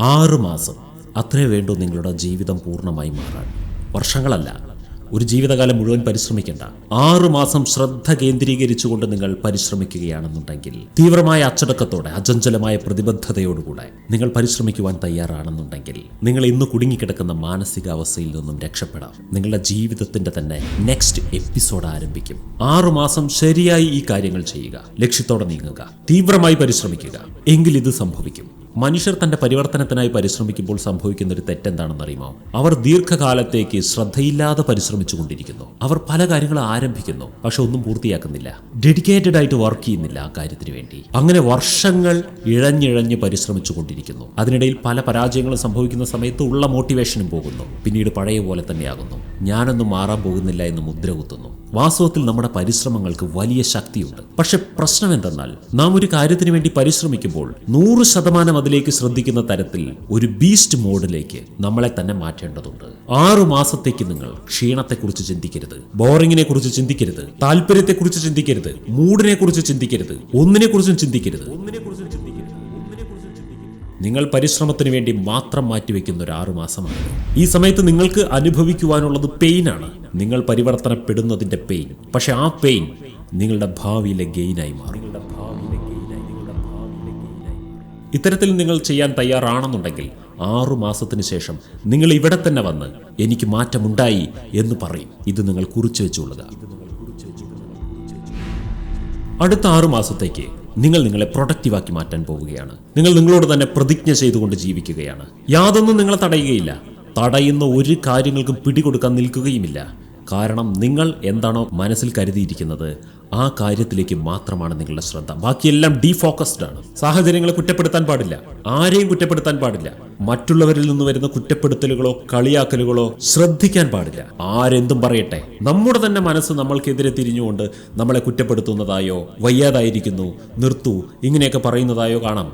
ആറ് മാസം അത്രേ വേണ്ടൂ നിങ്ങളുടെ ജീവിതം പൂർണമായി മാറാൻ. വർഷങ്ങളല്ല ഒരു ജീവിതകാലം മുഴുവൻ പരിശ്രമിക്കേണ്ട. ആറു മാസം ശ്രദ്ധ കേന്ദ്രീകരിച്ചുകൊണ്ട് നിങ്ങൾ പരിശ്രമിക്കുകയാണെന്നുണ്ടെങ്കിൽ തീവ്രമായ അച്ചടക്കത്തോടെ അചഞ്ചലമായ പ്രതിബദ്ധതയോടുകൂടെ നിങ്ങൾ പരിശ്രമിക്കുവാൻ തയ്യാറാണെന്നുണ്ടെങ്കിൽ നിങ്ങൾ ഇന്ന് കുടുങ്ങിക്കിടക്കുന്ന മാനസികാവസ്ഥയിൽ നിന്നും രക്ഷപ്പെടാം. നിങ്ങളുടെ ജീവിതത്തിന്റെ തന്നെ നെക്സ്റ്റ് എപ്പിസോഡ് ആരംഭിക്കും. ആറു മാസം ശരിയായി ഈ കാര്യങ്ങൾ ചെയ്യുക ലക്ഷ്യത്തോടെ നീങ്ങുക തീവ്രമായി പരിശ്രമിക്കുക. എങ്കിൽ ഇത് സംഭവിക്കും. മനുഷ്യർ തന്റെ പരിവർത്തനത്തിനായി പരിശ്രമിക്കുമ്പോൾ സംഭവിക്കുന്ന ഒരു തെറ്റെന്താണെന്നറിയുമോ? അവർ ദീർഘകാലത്തേക്ക് ശ്രദ്ധയില്ലാതെ പരിശ്രമിച്ചു കൊണ്ടിരിക്കുന്നു അവർ പല കാര്യങ്ങളും ആരംഭിക്കുന്നു പക്ഷെ ഒന്നും പൂർത്തിയാക്കുന്നില്ല. ഡെഡിക്കേറ്റഡ് ആയിട്ട് വർക്ക് ചെയ്യുന്നില്ല ആ കാര്യത്തിന് വേണ്ടി. അങ്ങനെ വർഷങ്ങൾ ഇഴഞ്ഞിഴഞ്ഞ് പരിശ്രമിച്ചു കൊണ്ടിരിക്കുന്നു അതിനിടയിൽ പല പരാജയങ്ങളും സംഭവിക്കുന്ന സമയത്ത് ഉള്ള മോട്ടിവേഷനും പോകുന്നു. പിന്നീട് പഴയ പോലെ തന്നെയാകുന്നു. ഞാനൊന്നും മാറാൻ പോകുന്നില്ല എന്ന് മുദ്ര കുത്തുന്നു. വാസ്തവത്തിൽ നമ്മുടെ പരിശ്രമങ്ങൾക്ക് വലിയ ശക്തിയുണ്ട്. പക്ഷെ പ്രശ്നം എന്തെന്നാൽ നാം ഒരു കാര്യത്തിന് വേണ്ടി പരിശ്രമിക്കുമ്പോൾ നൂറ് ശതമാനം അതിലേക്ക് ശ്രദ്ധിക്കുന്ന തരത്തിൽ ഒരു ബീസ്റ്റ് മോഡിലേക്ക് നമ്മളെ തന്നെ മാറ്റേണ്ടതുണ്ട്. ആറു മാസത്തേക്ക് നിങ്ങൾ ക്ഷീണത്തെക്കുറിച്ച് ചിന്തിക്കരുത് ബോറിങ്ങിനെ കുറിച്ച് ചിന്തിക്കരുത് താല്പര്യത്തെക്കുറിച്ച് ചിന്തിക്കരുത് മൂഡിനെ കുറിച്ച് ചിന്തിക്കരുത് ഒന്നിനെ കുറിച്ചും ചിന്തിക്കരുത്. നിങ്ങൾ പരിശ്രമത്തിന് വേണ്ടി മാത്രം മാറ്റിവെക്കുന്ന ഒരു ആറു മാസമാണ്. ഈ സമയത്ത് നിങ്ങൾക്ക് അനുഭവിക്കുവാനുള്ളത് പെയിനാണ്. നിങ്ങൾ പരിവർത്തനപ്പെടുന്നതിന്റെ പെയിൻ. പക്ഷെ ആ പെയിൻ നിങ്ങളുടെ ഭാവിയിലെ ഗെയിനായി മാറും. ഇത്തരത്തിൽ നിങ്ങൾ ചെയ്യാൻ തയ്യാറാണെന്നുണ്ടെങ്കിൽ ആറു മാസത്തിന് ശേഷം നിങ്ങൾ ഇവിടെ തന്നെ വന്ന് എനിക്ക് മാറ്റമുണ്ടായി എന്ന് പറയും. ഇത് നിങ്ങൾ കുറിച്ചു വെച്ചുകൊള്ളുക അടുത്ത ആറു മാസത്തേക്ക് നിങ്ങൾ നിങ്ങളെ പ്രൊഡക്റ്റീവാക്കി മാറ്റാൻ പോവുകയാണ്. നിങ്ങൾ നിങ്ങളോട് തന്നെ പ്രതിജ്ഞ ചെയ്തുകൊണ്ട് ജീവിക്കുകയാണ്. യാതൊന്നും നിങ്ങളെ തടയുകയില്ല. തടയുന്ന ഒരു കാര്യങ്ങൾക്കും പിടികൊടുക്കാൻ നിൽക്കുകയുമില്ല. കാരണം നിങ്ങൾ എന്താണോ മനസ്സിൽ കരുതിയിരിക്കുന്നത് ആ കാര്യത്തിലേക്ക് മാത്രമാണ് നിങ്ങളുടെ ശ്രദ്ധ. ബാക്കിയെല്ലാം ഡീഫോക്കസ്ഡ് ആണ്. സാഹചര്യങ്ങളെ കുറ്റപ്പെടുത്താൻ പാടില്ല. ആരെയും കുറ്റപ്പെടുത്താൻ പാടില്ല. മറ്റുള്ളവരിൽ നിന്ന് വരുന്ന കുറ്റപ്പെടുത്തലുകളോ കളിയാക്കലുകളോ ശ്രദ്ധിക്കാൻ പാടില്ല. ആരെന്തും പറയട്ടെ. നമ്മുടെ തന്നെ മനസ്സ് നമ്മൾക്കെതിരെ തിരിഞ്ഞുകൊണ്ട് നമ്മളെ കുറ്റപ്പെടുത്തുന്നതായോ വയ്യാതായിരിക്കുന്നു നിർത്തു ഇങ്ങനെയൊക്കെ പറയുന്നതായോ കാണാം.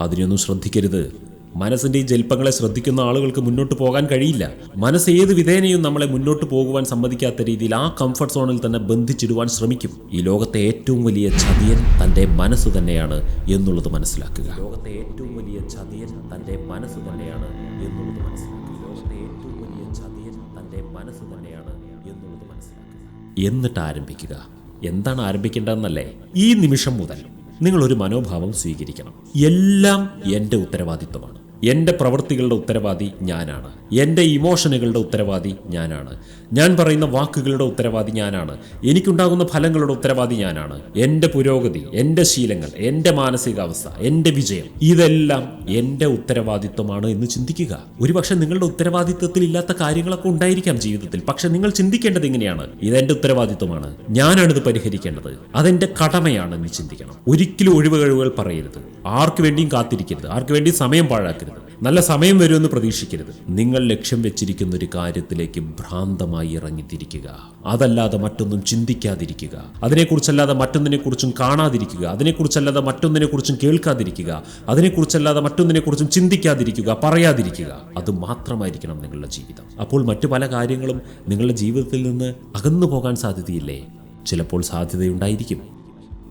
അതിനൊന്നും ശ്രദ്ധിക്കരുത്. മനസ്സിന്റെ ഈ ജൽപ്പങ്ങളെ ശ്രദ്ധിക്കുന്ന ആളുകൾക്ക് മുന്നോട്ട് പോകാൻ കഴിയില്ല. മനസ്സ് ഏത് വിധേനയും നമ്മളെ മുന്നോട്ട് പോകുവാൻ സമ്മതിക്കാത്ത രീതിയിൽ ആ കംഫർട്ട് സോണിൽ തന്നെ ബന്ധിച്ചിടുവാൻ ശ്രമിക്കും. ഈ ലോകത്തെ ഏറ്റവും വലിയ ചതിയൻ തന്റെ മനസ്സ് തന്നെയാണ് എന്നുള്ളത് മനസ്സിലാക്കുക. ലോകത്തെ ഏറ്റവും വലിയ ചതിയൻ തന്റെ മനസ്സ് തന്നെയാണ് എന്നുള്ളത് മനസ്സിലാക്കുക. ലോകത്തെ ഏറ്റവും വലിയ ചതിയൻ തന്റെ മനസ്സ് തന്നെയാണ് എന്നുള്ളത് മനസ്സിലാക്കുക. എന്നിട്ട് ആരംഭിക്കുക. എന്താണ് ആരംഭിക്കേണ്ടതെന്നല്ലേ? ഈ നിമിഷം മുതൽ നിങ്ങൾ ഒരു മനോഭാവം സ്വീകരിക്കണം. എല്ലാം എന്റെ ഉത്തരവാദിത്വമാണ്. എന്റെ പ്രവൃത്തികളുടെ ഉത്തരവാദി ഞാനാണ്. എന്റെ ഇമോഷനുകളുടെ ഉത്തരവാദി ഞാനാണ്. ഞാൻ പറയുന്ന വാക്കുകളുടെ ഉത്തരവാദി ഞാനാണ്. എനിക്കുണ്ടാകുന്ന ഫലങ്ങളുടെ ഉത്തരവാദി ഞാനാണ്. എന്റെ പുരോഗതി എന്റെ ശീലങ്ങൾ എന്റെ മാനസികാവസ്ഥ എന്റെ വിജയം ഇതെല്ലാം എന്റെ ഉത്തരവാദിത്വമാണ് എന്ന് ചിന്തിക്കുക. ഒരുപക്ഷെ നിങ്ങളുടെ ഉത്തരവാദിത്വത്തിൽ ഇല്ലാത്ത കാര്യങ്ങളൊക്കെ ഉണ്ടായിരിക്കാം ജീവിതത്തിൽ. പക്ഷെ നിങ്ങൾ ചിന്തിക്കേണ്ടത് എങ്ങനെയാണ് ഇതെന്റെ ഉത്തരവാദിത്വമാണ്. ഞാനാണിത് പരിഹരിക്കേണ്ടത്. അതെന്റെ കടമയാണ് എന്ന് ചിന്തിക്കണം. ഒരിക്കലും ഒഴിവ് കഴിവുകൾ പറയരുത്. ആർക്ക് വേണ്ടിയും കാത്തിരിക്കരുത്. ആർക്ക് വേണ്ടിയും സമയം പാഴാക്കരുത്. നല്ല സമയം വരുമെന്ന് പ്രതീക്ഷിക്കരുത്. നിങ്ങൾ ലക്ഷ്യം വെച്ചിരിക്കുന്ന ഒരു കാര്യത്തിലേക്ക് ഭ്രാന്തമായി ഇറങ്ങിത്തിരിക്കുക. അതല്ലാതെ മറ്റൊന്നും ചിന്തിക്കാതിരിക്കുക. അതിനെക്കുറിച്ചല്ലാതെ മറ്റൊന്നിനെക്കുറിച്ചും കാണാതിരിക്കുക. അതിനെക്കുറിച്ചല്ലാതെ മറ്റൊന്നിനെക്കുറിച്ചും കേൾക്കാതിരിക്കുക. അതിനെക്കുറിച്ചല്ലാതെ മറ്റൊന്നിനെക്കുറിച്ചും ചിന്തിക്കാതിരിക്കുക. പറയാതിരിക്കുക. അത് മാത്രമായിരിക്കണം നിങ്ങളുടെ ജീവിതം. അപ്പോൾ മറ്റു പല കാര്യങ്ങളും നിങ്ങളുടെ ജീവിതത്തിൽ നിന്ന് അകന്നു പോകാൻ സാധ്യതയില്ലേ? ചിലപ്പോൾ സാധ്യതയുണ്ടായിരിക്കും.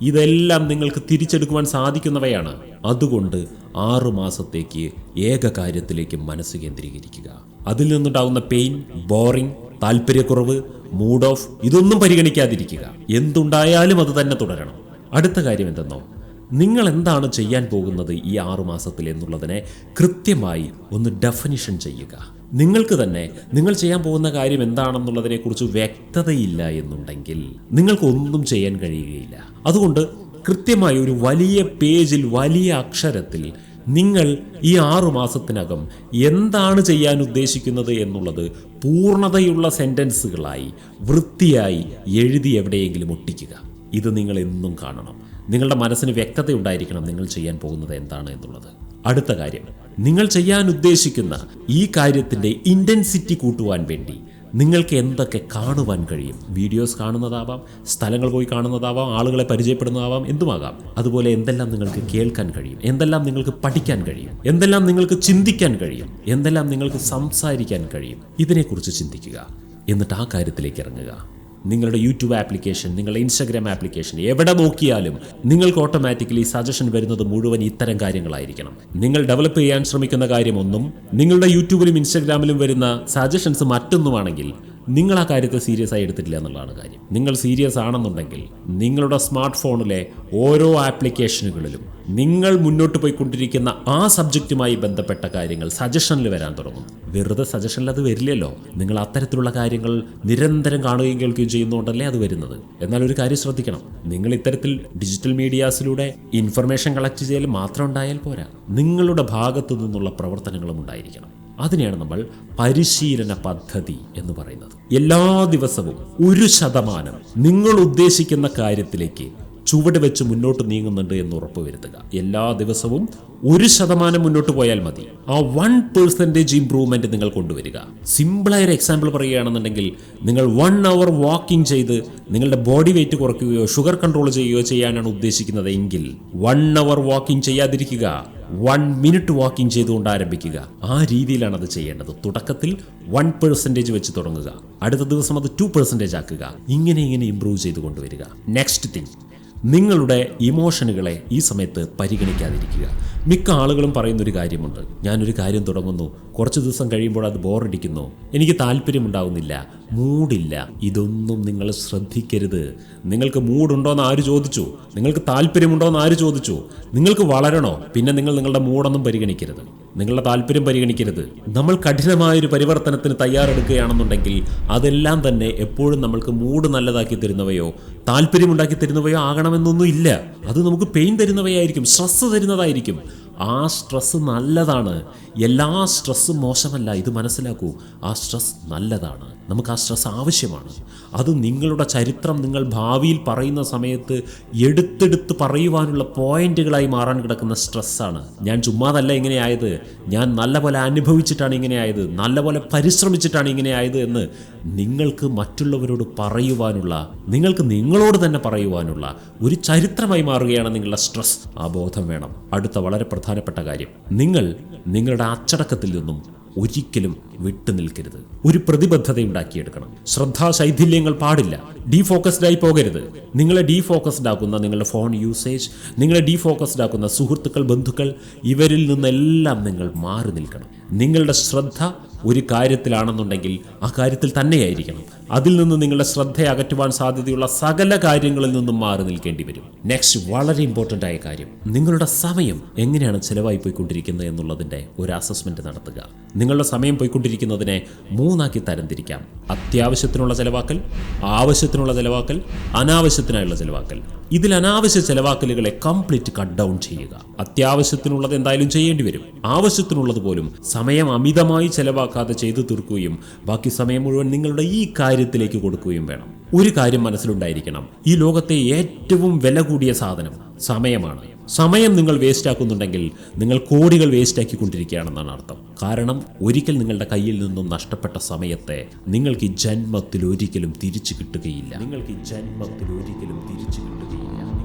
ഇതെല്ലാം നിങ്ങൾക്ക് തിരിച്ചെടുക്കുവാൻ സാധിക്കുന്നവയാണ്. അതുകൊണ്ട് ആറു മാസത്തേക്ക് ഏക കാര്യത്തിലേക്ക് മനസ്സ് കേന്ദ്രീകരിക്കുക. അതിൽ നിന്നുണ്ടാകുന്ന പെയിൻ ബോറിംഗ് താല്പര്യക്കുറവ് മൂഡ് ഓഫ് ഇതൊന്നും പരിഗണിക്കാതിരിക്കുക. എന്തുണ്ടായാലും അത് തന്നെ തുടരണം. അടുത്ത കാര്യം എന്തെന്നോ നിങ്ങൾ എന്താണ് ചെയ്യാൻ പോകുന്നത് ഈ ആറു മാസത്തിൽ എന്നുള്ളതിനെ കൃത്യമായി ഒന്ന് ഡെഫിനിഷൻ ചെയ്യുക. നിങ്ങൾക്ക് തന്നെ നിങ്ങൾ ചെയ്യാൻ പോകുന്ന കാര്യം എന്താണെന്നുള്ളതിനെക്കുറിച്ച് വ്യക്തതയില്ല എന്നുണ്ടെങ്കിൽ നിങ്ങൾക്ക് ഒന്നും ചെയ്യാൻ കഴിയുകയില്ല. അതുകൊണ്ട് കൃത്യമായി ഒരു വലിയ പേജിൽ വലിയ അക്ഷരത്തിൽ നിങ്ങൾ ഈ ആറു മാസത്തിനകം എന്താണ് ചെയ്യാൻ ഉദ്ദേശിക്കുന്നത് എന്നുള്ളത് പൂർണതയുള്ള സെന്റൻസുകളായി വൃത്തിയായി എഴുതി എവിടെയെങ്കിലും ഒട്ടിക്കുക. ഇത് നിങ്ങൾ എന്നും കാണണം. നിങ്ങളുടെ മനസ്സിന് വ്യക്തത ഉണ്ടായിരിക്കണം നിങ്ങൾ ചെയ്യാൻ പോകുന്നത് എന്താണ് എന്നുള്ളത്. അടുത്ത കാര്യം. നിങ്ങൾ ചെയ്യാൻ ഉദ്ദേശിക്കുന്ന ഈ കാര്യത്തിന്റെ ഇന്റൻസിറ്റി കൂട്ടുവാൻ വേണ്ടി നിങ്ങൾക്ക് എന്തൊക്കെ കാണുവാൻ കഴിയും? വീഡിയോസ് കാണുന്നതാവാം സ്ഥലങ്ങൾ പോയി കാണുന്നതാവാം ആളുകളെ പരിചയപ്പെടുന്നതാവാം എന്തുമാകാം? അതുപോലെ എന്തെല്ലാം നിങ്ങൾക്ക് കേൾക്കാൻ കഴിയും? എന്തെല്ലാം നിങ്ങൾക്ക് പഠിക്കാൻ കഴിയും? എന്തെല്ലാം നിങ്ങൾക്ക് ചിന്തിക്കാൻ കഴിയും? എന്തെല്ലാം നിങ്ങൾക്ക് സംസാരിക്കാൻ കഴിയും? ഇതിനെക്കുറിച്ച് ചിന്തിക്കുക. എന്നിട്ട് ആ കാര്യത്തിലേക്ക് ഇറങ്ങുക. നിങ്ങളുടെ യൂട്യൂബ് ആപ്ലിക്കേഷൻ നിങ്ങളുടെ ഇൻസ്റ്റാഗ്രാം ആപ്ലിക്കേഷൻ എവിടെ നോക്കിയാലും നിങ്ങൾക്ക് ഓട്ടോമാറ്റിക്കലി സജഷൻ വരുന്നത് മുഴുവൻ ഇത്തരം കാര്യങ്ങളായിരിക്കണം. നിങ്ങൾ ഡെവലപ്പ് ചെയ്യാൻ ശ്രമിക്കുന്ന കാര്യമൊന്നും നിങ്ങളുടെ യൂട്യൂബിലും ഇൻസ്റ്റാഗ്രാമിലും വരുന്ന സജഷൻസ് മറ്റൊന്നുമാണെങ്കിൽ നിങ്ങൾ ആ കാര്യത്തെ സീരിയസ് ആയി എടുത്തിട്ടില്ല എന്നുള്ളതാണ് കാര്യം. നിങ്ങൾ സീരിയസ് ആണെന്നുണ്ടെങ്കിൽ നിങ്ങളുടെ സ്മാർട്ട് ഫോണിലെ ഓരോ ആപ്ലിക്കേഷനുകളിലും നിങ്ങൾ മുന്നോട്ട് പോയിക്കൊണ്ടിരിക്കുന്ന ആ സബ്ജക്റ്റുമായി ബന്ധപ്പെട്ട കാര്യങ്ങൾ സജഷനിൽ വരാൻ തുടങ്ങും. വെറുതെ സജഷനിൽ അത് വരില്ലല്ലോ. നിങ്ങൾ അത്തരത്തിലുള്ള കാര്യങ്ങൾ നിരന്തരം കാണുകയും കേൾക്കുകയും ചെയ്യുന്നതുകൊണ്ടല്ലേ അത് വരുന്നത്. എന്നാൽ ഒരു കാര്യം ശ്രദ്ധിക്കണം. നിങ്ങൾ ഇത്തരത്തിൽ ഡിജിറ്റൽ മീഡിയാസിലൂടെ ഇൻഫർമേഷൻ കളക്ട് ചെയ്യൽ മാത്രം ഉണ്ടായാൽ പോരാ. നിങ്ങളുടെ ഭാഗത്തു നിന്നുള്ള പ്രവർത്തനങ്ങളും ഉണ്ടായിരിക്കണം. അതിനെയാണ് നമ്മൾ പരിശീലന പദ്ധതി എന്ന് പറയുന്നത്. എല്ലാ ദിവസവും ഒരു ശതമാനം നിങ്ങൾ ഉദ്ദേശിക്കുന്ന കാര്യത്തിലേക്ക് ചുവട് വെച്ച് മുന്നോട്ട് നീങ്ങുന്നുണ്ട് എന്ന് ഉറപ്പുവരുത്തുക എല്ലാ ദിവസവും ഒരു ശതമാനം മുന്നോട്ട് പോയാൽ മതി. ആ വൺ പെർസെന്റേജ് ഇംപ്രൂവ്മെന്റ് നിങ്ങൾ കൊണ്ടുവരിക. സിമ്പിളായ ഒരു എക്സാമ്പിൾ പറയുകയാണെന്നുണ്ടെങ്കിൽ നിങ്ങൾ വൺ അവർ വാക്കിംഗ് ചെയ്ത് നിങ്ങളുടെ ബോഡി വെയിറ്റ് കുറയ്ക്കുകയോ ഷുഗർ കൺട്രോൾ ചെയ്യുകയോ ചെയ്യാനാണ് ഉദ്ദേശിക്കുന്നത് എങ്കിൽ വൺ അവർ വാക്കിംഗ് ചെയ്യാതിരിക്കുക. വൺ മിനിറ്റ് വാക്കിംഗ് ചെയ്തുകൊണ്ട് ആരംഭിക്കുക. ആ രീതിയിലാണ് അത് ചെയ്യേണ്ടത്. തുടക്കത്തിൽ വൺ പെർസെന്റേജ് വെച്ച് തുടങ്ങുക. അടുത്ത ദിവസം അത് ടു പെർസെന്റേജ് ആക്കുക. ഇങ്ങനെ ഇങ്ങനെ ഇമ്പ്രൂവ് ചെയ്ത് കൊണ്ടുവരിക നെക്സ്റ്റ് തിങ് നിങ്ങളുടെ ഇമോഷനുകളെ ഈ സമയത്ത് പരിഗണിക്കാതിരിക്കുക. മിക്ക ആളുകളും പറയുന്നൊരു കാര്യമുണ്ട്. ഞാനൊരു കാര്യം തുടങ്ങുന്നു. കുറച്ച് ദിവസം കഴിയുമ്പോൾ അത് ബോറടിക്കുന്നു. എനിക്ക് താല്പര്യമുണ്ടാവുന്നില്ല. മൂഡില്ല ഇതൊന്നും നിങ്ങൾ ശ്രദ്ധിക്കരുത്. നിങ്ങൾക്ക് മൂഡുണ്ടോയെന്ന് ആര് ചോദിച്ചു? നിങ്ങൾക്ക് താല്പര്യമുണ്ടോയെന്ന് ആര് ചോദിച്ചു? നിങ്ങൾക്ക് വളരണോ? പിന്നെ നിങ്ങൾ നിങ്ങളുടെ മൂഡൊന്നും പരിഗണിക്കരുത്. നിങ്ങളുടെ താല്പര്യം പരിഗണിക്കരുത്. നമ്മൾ കഠിനമായൊരു പരിവർത്തനത്തിന് തയ്യാറെടുക്കുകയാണെന്നുണ്ടെങ്കിൽ അതെല്ലാം തന്നെ എപ്പോഴും നമ്മൾക്ക് മൂഡ് നല്ലതാക്കി തരുന്നവയോ താല്പര്യമുണ്ടാക്കി തരുന്നവയോ ആകണമെന്നൊന്നും ഇല്ല അത് നമുക്ക് പെയിൻ തരുന്നവയായിരിക്കും സ്ട്രെസ് തരുന്നതായിരിക്കും. ആ സ്ട്രെസ് നല്ലതാണ്. എല്ലാ സ്ട്രെസ്സും മോശമല്ല ഇത് മനസ്സിലാക്കൂ. ആ സ്ട്രെസ് നല്ലതാണ്. നമുക്ക് ആ സ്ട്രെസ് ആവശ്യമാണ്. അത് നിങ്ങളുടെ ചരിത്രം നിങ്ങൾ ഭാവിയിൽ പറയുന്ന സമയത്ത് എടുത്തെടുത്ത് പറയുവാനുള്ള പോയിന്റുകളായി മാറാൻ കിടക്കുന്ന സ്ട്രെസ്സാണ്. ഞാൻ ചുമ്മാതല്ല ഇങ്ങനെയായത്. ഞാൻ നല്ലപോലെ അനുഭവിച്ചിട്ടാണ് ഇങ്ങനെയായത്. നല്ലപോലെ പരിശ്രമിച്ചിട്ടാണ് ഇങ്ങനെയായത് എന്ന് നിങ്ങൾക്ക് മറ്റുള്ളവരോട് പറയുവാനുള്ള നിങ്ങൾക്ക് നിങ്ങളോട് തന്നെ പറയുവാനുള്ള ഒരു ചരിത്രമായി മാറുകയാണ് നിങ്ങളുടെ സ്ട്രെസ്. ആ ബോധം വേണം. അടുത്ത വളരെ പ്രധാനപ്പെട്ട കാര്യം. നിങ്ങൾ നിങ്ങളുടെ അച്ചടക്കത്തിൽ നിന്നും ഒരിക്കലും വിട്ടു നിൽക്കരുത്. ഒരു പ്രതിബദ്ധത ഉണ്ടാക്കിയെടുക്കണം. ശ്രദ്ധാശൈഥില്യങ്ങൾ പാടില്ല. ഡീഫോക്കസ്ഡ് ആയി പോകരുത്. നിങ്ങളെ ഡീഫോക്കസ്ഡ് ആക്കുന്ന നിങ്ങളുടെ ഫോൺ യൂസേജ് നിങ്ങളെ ഡീഫോക്കസ്ഡ് ആക്കുന്ന സുഹൃത്തുക്കൾ ബന്ധുക്കൾ ഇവരിൽ നിന്നെല്ലാം നിങ്ങൾ മാറി നിൽക്കണം. നിങ്ങളുടെ ശ്രദ്ധ ഒരു കാര്യത്തിലാണെന്നുണ്ടെങ്കിൽ ആ കാര്യത്തിൽ തന്നെയായിരിക്കണം. അതിൽ നിന്ന് നിങ്ങളുടെ ശ്രദ്ധയെ അകറ്റുവാൻ സാധ്യതയുള്ള സകല കാര്യങ്ങളിൽ നിന്നും മാറി നിൽക്കേണ്ടി വരും. നെക്സ്റ്റ് വളരെ ഇമ്പോർട്ടന്റ് ആയ കാര്യം. നിങ്ങളുടെ സമയം എങ്ങനെയാണ് ചിലവായി പോയിക്കൊണ്ടിരിക്കുന്നത് എന്നുള്ളതിന്റെ ഒരു അസസ്മെന്റ് നടത്തുക. നിങ്ങളുടെ സമയം പോയിക്കൊണ്ടിരിക്കുന്നതിനെ മൂന്നാക്കി തരംതിരിക്കാം. അത്യാവശ്യത്തിനുള്ള ചിലവാക്കൽ ആവശ്യത്തിനുള്ള ചിലവാക്കൽ അനാവശ്യത്തിനായുള്ള ചിലവാക്കൽ. ഇതിൽ അനാവശ്യ ചിലവാക്കലുകളെ കംപ്ലീറ്റ് കട്ട് ഡൗൺ ചെയ്യുക. അത്യാവശ്യത്തിനുള്ളത് എന്തായാലും ചെയ്യേണ്ടി വരും. ആവശ്യത്തിനുള്ളത് പോലും സമയം അമിതമായി ചിലവാക്കാതെ ചെയ്തു തീർക്കുകയും ബാക്കി സമയം മുഴുവൻ നിങ്ങളുടെ ഈ കാര്യത്തിലേക്ക് കൊടുക്കുകയും വേണം. ഒരു കാര്യം മനസ്സിലുണ്ടായിരിക്കണം. ഈ ലോകത്തെ ഏറ്റവും വില കൂടിയ സാധനം സമയമാണ്. സമയം നിങ്ങൾ വേസ്റ്റ് ആക്കുന്നുണ്ടെങ്കിൽ നിങ്ങൾ കോടികൾ വേസ്റ്റ് ആക്കിക്കൊണ്ടിരിക്കുകയാണെന്നാണ് അർത്ഥം. കാരണം ഒരിക്കൽ നിങ്ങളുടെ കയ്യിൽ നിന്നും നഷ്ടപ്പെട്ട സമയത്തെ നിങ്ങൾക്ക് ഈ ജന്മത്തിൽ ഒരിക്കലും തിരിച്ചു കിട്ടുകയില്ല. നിങ്ങൾക്ക് ഈ ജന്മത്തിൽ ഒരിക്കലും തിരിച്ചു കിട്ടുകയില്ല.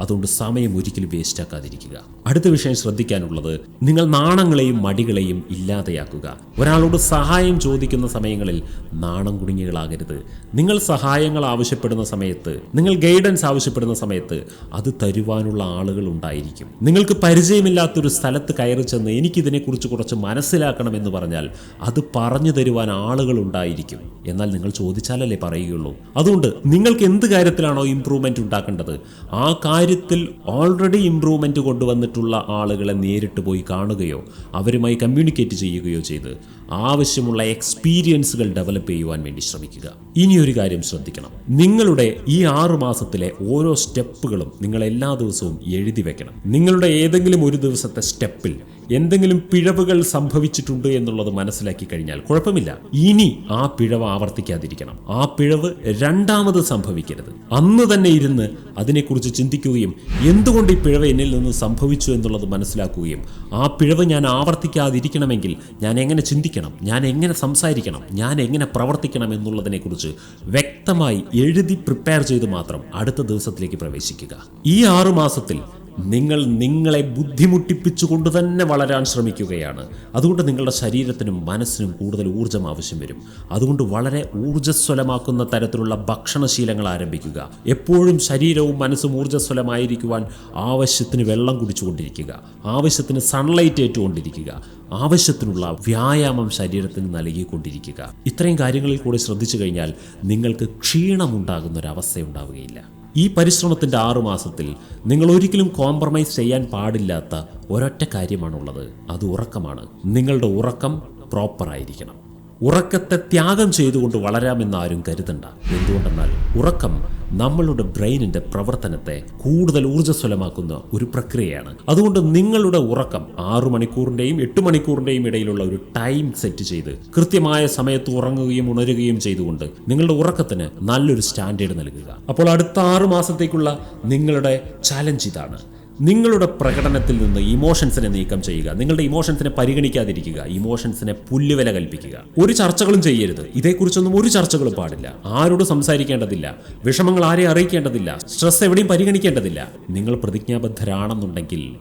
അതുകൊണ്ട് സമയം ഒരിക്കലും വേസ്റ്റാക്കാതിരിക്കുക അടുത്ത വിഷയം ശ്രദ്ധിക്കാനുള്ളത് നിങ്ങൾ നാണങ്ങളെയും മടികളെയും ഇല്ലാതെയാക്കുക. ഒരാളോട് സഹായം ചോദിക്കുന്ന സമയങ്ങളിൽ നാണം കുടുങ്ങികളാകരുത്. നിങ്ങൾ സഹായങ്ങൾ ആവശ്യപ്പെടുന്ന സമയത്ത് നിങ്ങൾ ഗൈഡൻസ് ആവശ്യപ്പെടുന്ന സമയത്ത് അത് തരുവാനുള്ള ആളുകൾ ഉണ്ടായിരിക്കും. നിങ്ങൾക്ക് പരിചയമില്ലാത്തൊരു സ്ഥലത്ത് കയറി ചെന്ന് എനിക്കിതിനെക്കുറിച്ച് കുറച്ച് മനസ്സിലാക്കണം എന്ന് പറഞ്ഞാൽ അത് പറഞ്ഞു തരുവാൻ ആളുകൾ ഉണ്ടായിരിക്കും. എന്നാൽ നിങ്ങൾ ചോദിച്ചാലല്ലേ പറയുകയുള്ളൂ. അതുകൊണ്ട് നിങ്ങൾക്ക് എന്ത് കാര്യത്തിലാണോ ഇംപ്രൂവ്മെന്റ് ഉണ്ടാക്കേണ്ടത്? ആ കാര്യത്തിൽ ഓൾറെഡി ഇമ്പ്രൂവ്മെന്റ് കൊണ്ടുവന്നിട്ടുള്ള ആളുകളെ നേരിട്ട് പോയി കാണുകയോ അവരുമായി കമ്മ്യൂണിക്കേറ്റ് ചെയ്യുകയോ ചെയ്ത് ആവശ്യമുള്ള എക്സ്പീരിയൻസുകൾ ഡെവലപ്പ് ചെയ്യുവാൻ വേണ്ടി ശ്രമിക്കുക. ഇനിയൊരു കാര്യം ശ്രദ്ധിക്കണം. നിങ്ങളുടെ ഈ ആറു മാസത്തിലെ ഓരോ സ്റ്റെപ്പുകളും നിങ്ങൾ എല്ലാ ദിവസവും എഴുതി വെക്കണം. നിങ്ങളുടെ ഏതെങ്കിലും ഒരു ദിവസത്തെ സ്റ്റെപ്പിൽ എന്തെങ്കിലും പിഴവുകൾ സംഭവിച്ചിട്ടുണ്ട് എന്നുള്ളത് മനസ്സിലാക്കി കഴിഞ്ഞാൽ കുഴപ്പമില്ല. ഇനി ആ പിഴവ് ആവർത്തിക്കാതിരിക്കണം. ആ പിഴവ് രണ്ടാമത് സംഭവിക്കരുത്. അന്ന് തന്നെ ഇരുന്ന് അതിനെക്കുറിച്ച് ചിന്തിക്കുകയും എന്തുകൊണ്ട് ഈ പിഴവ് എന്നിൽ നിന്ന് സംഭവിച്ചു എന്നുള്ളത് മനസ്സിലാക്കുകയും ആ പിഴവ് ഞാൻ ആവർത്തിക്കാതിരിക്കണമെങ്കിൽ ഞാൻ എങ്ങനെ ചിന്തിക്കണം? ഞാൻ എങ്ങനെ സംസാരിക്കണം? ഞാൻ എങ്ങനെ പ്രവർത്തിക്കണം എന്നുള്ളതിനെക്കുറിച്ച് വ്യക്തമായി എഴുതി പ്രിപ്പയർ ചെയ്ത് മാത്രം അടുത്ത ദിവസത്തിലേക്ക് പ്രവേശിക്കുക. ഈ ആറു മാസത്തിൽ നിങ്ങൾ നിങ്ങളെ ബുദ്ധിമുട്ടിപ്പിച്ചുകൊണ്ട് തന്നെ വളരാൻ ശ്രമിക്കുകയാണ്. അതുകൊണ്ട് നിങ്ങളുടെ ശരീരത്തിനും മനസ്സിനും കൂടുതൽ ഊർജം ആവശ്യം വരും. അതുകൊണ്ട് വളരെ ഊർജസ്വലമാക്കുന്ന തരത്തിലുള്ള ഭക്ഷണശീലങ്ങൾ ആരംഭിക്കുക. എപ്പോഴും ശരീരവും മനസ്സും ഊർജസ്വലമായിരിക്കുവാൻ ആവശ്യത്തിന് വെള്ളം കുടിച്ചുകൊണ്ടിരിക്കുക. ആവശ്യത്തിന് സൺലൈറ്റ് ഏറ്റുകൊണ്ടിരിക്കുക. ആവശ്യത്തിനുള്ള വ്യായാമം ശരീരത്തിന് നൽകിക്കൊണ്ടിരിക്കുക. ഇത്രയും കാര്യങ്ങളിൽ കൂടി ശ്രദ്ധിച്ചു കഴിഞ്ഞാൽ നിങ്ങൾക്ക് ക്ഷീണമുണ്ടാകുന്ന ഒരു അവസ്ഥ ഉണ്ടാവുകയില്ല. ഈ പരിശ്രമത്തിന്റെ ആറു മാസത്തിൽ നിങ്ങൾ ഒരിക്കലും കോംപ്രമൈസ് ചെയ്യാൻ പാടില്ലാത്ത ഒരൊറ്റ കാര്യമാണുള്ളത്. അത് ഉറക്കമാണ്. നിങ്ങളുടെ ഉറക്കം പ്രോപ്പറായിരിക്കണം ഉറക്കത്തെ ത്യാഗം ചെയ്തുകൊണ്ട് വളരാമെന്ന് ആരും കരുതണ്ട. എന്തുകൊണ്ടെന്നാൽ ഉറക്കം നമ്മളുടെ ബ്രെയിനിന്റെ പ്രവർത്തനത്തെ കൂടുതൽ ഊർജസ്വലമാക്കുന്ന ഒരു പ്രക്രിയയാണ്. അതുകൊണ്ട് നിങ്ങളുടെ ഉറക്കം ആറു മണിക്കൂറിന്റെയും എട്ട് മണിക്കൂറിന്റെയും ഇടയിലുള്ള ഒരു ടൈം സെറ്റ് ചെയ്ത് കൃത്യമായ സമയത്ത് ഉറങ്ങുകയും ഉണരുകയും ചെയ്തുകൊണ്ട് നിങ്ങളുടെ ഉറക്കത്തിന് നല്ലൊരു സ്റ്റാൻഡേർഡ് നൽകുക. അപ്പോൾ അടുത്ത ആറു മാസത്തേക്കുള്ള നിങ്ങളുടെ ചാലഞ്ച് ഇതാണ്. നിങ്ങളുടെ പ്രകടനത്തിൽ നിന്ന് ഇമോഷൻസിനെ നീക്കം ചെയ്യുക. നിങ്ങളുടെ ഇമോഷൻസിനെ പരിഗണിക്കാതിരിക്കുക. ഇമോഷൻസിനെ പുല്ലുവില കൽപ്പിക്കുക. ഒരു ചർച്ചകളും ചെയ്യരുത്. ഇതേക്കുറിച്ചൊന്നും ഒരു ചർച്ചകളും പാടില്ല. ആരോട് സംസാരിക്കേണ്ടതില്ല. വിഷമങ്ങൾ ആരെയും അറിയിക്കേണ്ടതില്ല. സ്ട്രെസ് എവിടെയും പരിഗണിക്കേണ്ടതില്ല. നിങ്ങൾ പ്രതിജ്ഞാബദ്ധരാണെന്നുണ്ടെങ്കിൽ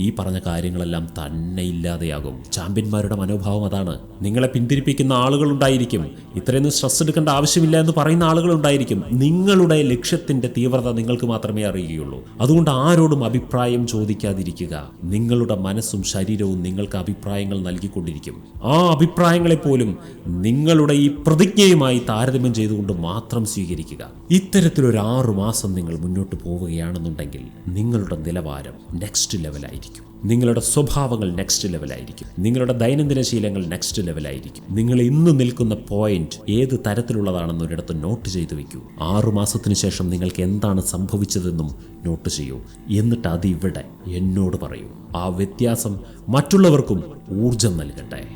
ഈ പറഞ്ഞ കാര്യങ്ങളെല്ലാം തന്നെ ഇല്ലാതെയാകും ചാമ്പ്യന്മാരുടെ മനോഭാവം അതാണ്. നിങ്ങളെ പിന്തിരിപ്പിക്കുന്ന ആളുകളുണ്ടായിരിക്കും ഇത്രയൊന്നും സ്ട്രെസ് എടുക്കേണ്ട ആവശ്യമില്ല എന്ന് പറയുന്ന ആളുകളുണ്ടായിരിക്കും നിങ്ങളുടെ ലക്ഷ്യത്തിന്റെ തീവ്രത നിങ്ങൾക്ക് മാത്രമേ അറിയുകയുള്ളൂ. അതുകൊണ്ട് ആരോടും അഭിപ്രായം ചോദിക്കാതിരിക്കുക. നിങ്ങളുടെ മനസ്സും ശരീരവും നിങ്ങൾക്ക് അഭിപ്രായങ്ങൾ നൽകിക്കൊണ്ടിരിക്കും. ആ അഭിപ്രായങ്ങളെ പോലും നിങ്ങളുടെ ഈ പ്രതിജ്ഞയുമായി താരതമ്യം ചെയ്തുകൊണ്ട് മാത്രം സ്വീകരിക്കുക. ഇത്തരത്തിലൊരു ആറു മാസം നിങ്ങൾ മുന്നോട്ട് പോവുകയാണെന്നുണ്ടെങ്കിൽ നിങ്ങളുടെ നിലവാരം നെക്സ്റ്റ് ലെവലായിരിക്കും നിങ്ങളുടെ സ്വഭാവങ്ങൾ നെക്സ്റ്റ് ലെവലായിരിക്കും നിങ്ങളുടെ ദൈനംദിന ശീലങ്ങൾ നെക്സ്റ്റ് ലെവലായിരിക്കും നിങ്ങൾ ഇന്ന് നിൽക്കുന്ന പോയിന്റ് ഏത് തരത്തിലുള്ളതാണെന്ന് ഒരിടത്ത് നോട്ട് ചെയ്തു വെക്കൂ. ആറു മാസത്തിന് ശേഷം നിങ്ങൾക്ക് എന്താണ് സംഭവിച്ചതെന്നും നോട്ട് ചെയ്യൂ. എന്നിട്ട് അത് ഇവിടെ എന്നോട് പറയൂ. ആ വ്യത്യാസം മറ്റുള്ളവർക്കും ഊർജം നൽകട്ടെ.